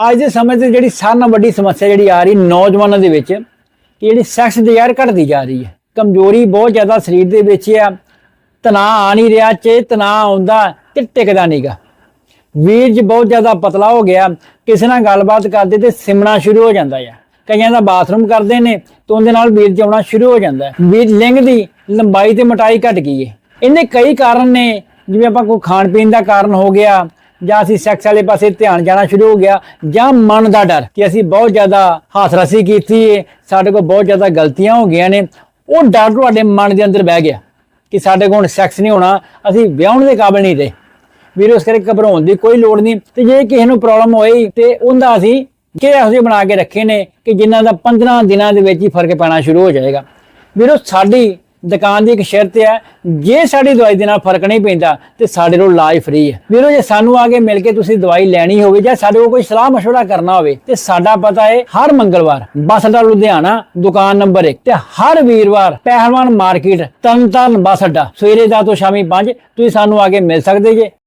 ਅੱਜ ਦੇ ਸਮੇਂ ਤੇ ਜਿਹੜੀ ਸਾਰਿਆਂ ਨਾਲੋਂ ਵੱਡੀ ਸਮੱਸਿਆ ਜਿਹੜੀ ਆ ਰਹੀ ਨੌਜਵਾਨਾਂ ਦੇ ਵਿੱਚ, ਕਿ ਜਿਹੜੀ ਸੈਕਸ ਦੀ ਡਿਜ਼ਾਇਰ ਘਟਦੀ ਜਾ ਰਹੀ ਹੈ। ਕਮਜ਼ੋਰੀ ਬਹੁਤ ਜ਼ਿਆਦਾ ਸਰੀਰ ਦੇ ਵਿੱਚ ਆ, ਤਣਾਅ ਆ ਨਹੀਂ ਰਿਹਾ ਚੇ ਤਣਾਅ ਆਉਂਦਾ ਤੇ ਟਿਕਦਾ ਨਹੀਂਗਾ ਵੀਰ ਜੀ, ਬਹੁਤ ਜ਼ਿਆਦਾ ਪਤਲਾ ਹੋ ਗਿਆ, ਕਿਸੇ ਨਾਲ ਗੱਲਬਾਤ ਕਰਦੇ ਤੇ ਸਿਮਣਾ ਸ਼ੁਰੂ ਹੋ ਜਾਂਦਾ ਆ। ਕਈਆਂ ਦਾ ਬਾਥਰੂਮ ਕਰਦੇ ਨੇ ਤੇ ਉਹਦੇ ਨਾਲ ਵੀਰ ਜੀ ਆਉਣਾ ਸ਼ੁਰੂ ਹੋ ਜਾਂਦਾ ਹੈ। ਵੀਰ ਲਿੰਗ ਦੀ ਲੰਬਾਈ ਤੇ ਮੋਟਾਈ ਘਟ ਗਈ ਹੈ। ਇਹਨੇ ਕਈ ਕਾਰਨ ਨੇ, ਜਿਵੇਂ ਆਪਾਂ ਕੋਈ ਖਾਣ ਪੀਣ ਦਾ ਕਾਰਨ ਹੋ ਗਿਆ ਜਾਂ ਅਸੀਂ ਸੈਕਸ ਵਾਲੇ ਪਾਸੇ ਧਿਆਨ ਜਾਣਾ ਸ਼ੁਰੂ ਹੋ ਗਿਆ, ਜਾਂ ਮਨ ਦਾ ਡਰ ਕਿ ਅਸੀਂ ਬਹੁਤ ਜ਼ਿਆਦਾ ਹਾਸਰਸੀ ਕੀਤੀ ਹੈ ਸਾਡੇ ਕੋਲ ਬਹੁਤ ਜ਼ਿਆਦਾ ਗਲਤੀਆਂ ਹੋ ਗਈਆਂ ਨੇ, ਉਹ ਡਰ ਤੁਹਾਡੇ ਮਨ ਦੇ ਅੰਦਰ ਬਹਿ ਗਿਆ ਕਿ ਸਾਡੇ ਕੋਲ ਸੈਕਸ ਨਹੀਂ ਹੋਣਾ, ਅਸੀਂ ਵਿਆਹਣ ਦੇ ਕਾਬਿਲ ਨਹੀਂ ਰਹੇ। ਵੀਰੋ, ਇਸ ਕਰਕੇ ਘਬਰਾਉਣ ਦੀ ਕੋਈ ਲੋੜ ਨਹੀਂ। ਤੇ ਜੇ ਕਿਸੇ ਨੂੰ ਪ੍ਰੋਬਲਮ ਹੋਈ, ਤੇ ਉਹਦਾ ਅਸੀਂ ਕਿ ਇਹੋ ਬਣਾ ਕੇ ਰੱਖੇ ਨੇ ਕਿ ਜਿਨ੍ਹਾਂ ਦਾ 15 ਦਿਨਾਂ ਦੇ ਵਿੱਚ ਹੀ ਫ਼ਰਕ ਪੈਣਾ ਸ਼ੁਰੂ ਹੋ ਜਾਏਗਾ। ਵੀਰੋ, ਸਾਡੀ ਦੁਕਾਨ ਦੀ ਇੱਕ ਸ਼ਰਤ ਹੈ ਜੇ ਸਾਡੀ ਦਵਾਈ ਦੇ ਨਾਲ ਫਰਕ ਨਹੀਂ ਪੈਂਦਾ ਤੇ ਸਾਡੇ ਕੋਲ ਇਲਾਜ ਫ੍ਰੀ ਹੈ ਵੀਰੋ ਜੇ ਸਾਨੂੰ ਆ ਕੇ ਮਿਲ ਕੇ ਤੁਸੀਂ ਦਵਾਈ ਲੈਣੀ ਹੋਵੇ ਜਾਂ ਸਾਡੇ ਕੋਲ ਕੋਈ ਸਲਾਹ مشورہ ਕਰਨਾ ਹੋਵੇ ਤੇ ਸਾਡਾ ਪਤਾ ਹੈ ਹਰ ਮੰਗਲਵਾਰ ਬੱਸ ਅੱਡਾ ਲੁਧਿਆਣਾ ਦੁਕਾਨ ਨੰਬਰ 1 ਤੇ ਹਰ ਵੀਰਵਾਰ ਪਹਿਲਵਾਨ ਮਾਰਕੀਟ ਤਨਤਨ ਬੱਸ ਅੱਡਾ ਸਵੇਰੇ ਦਾ ਤੋਂ ਸ਼ਾਮੀ 5 ਤੁਸੀਂ ਸਾਨੂੰ ਆ ਕੇ ਮਿਲ ਸਕਦੇ ਜੇ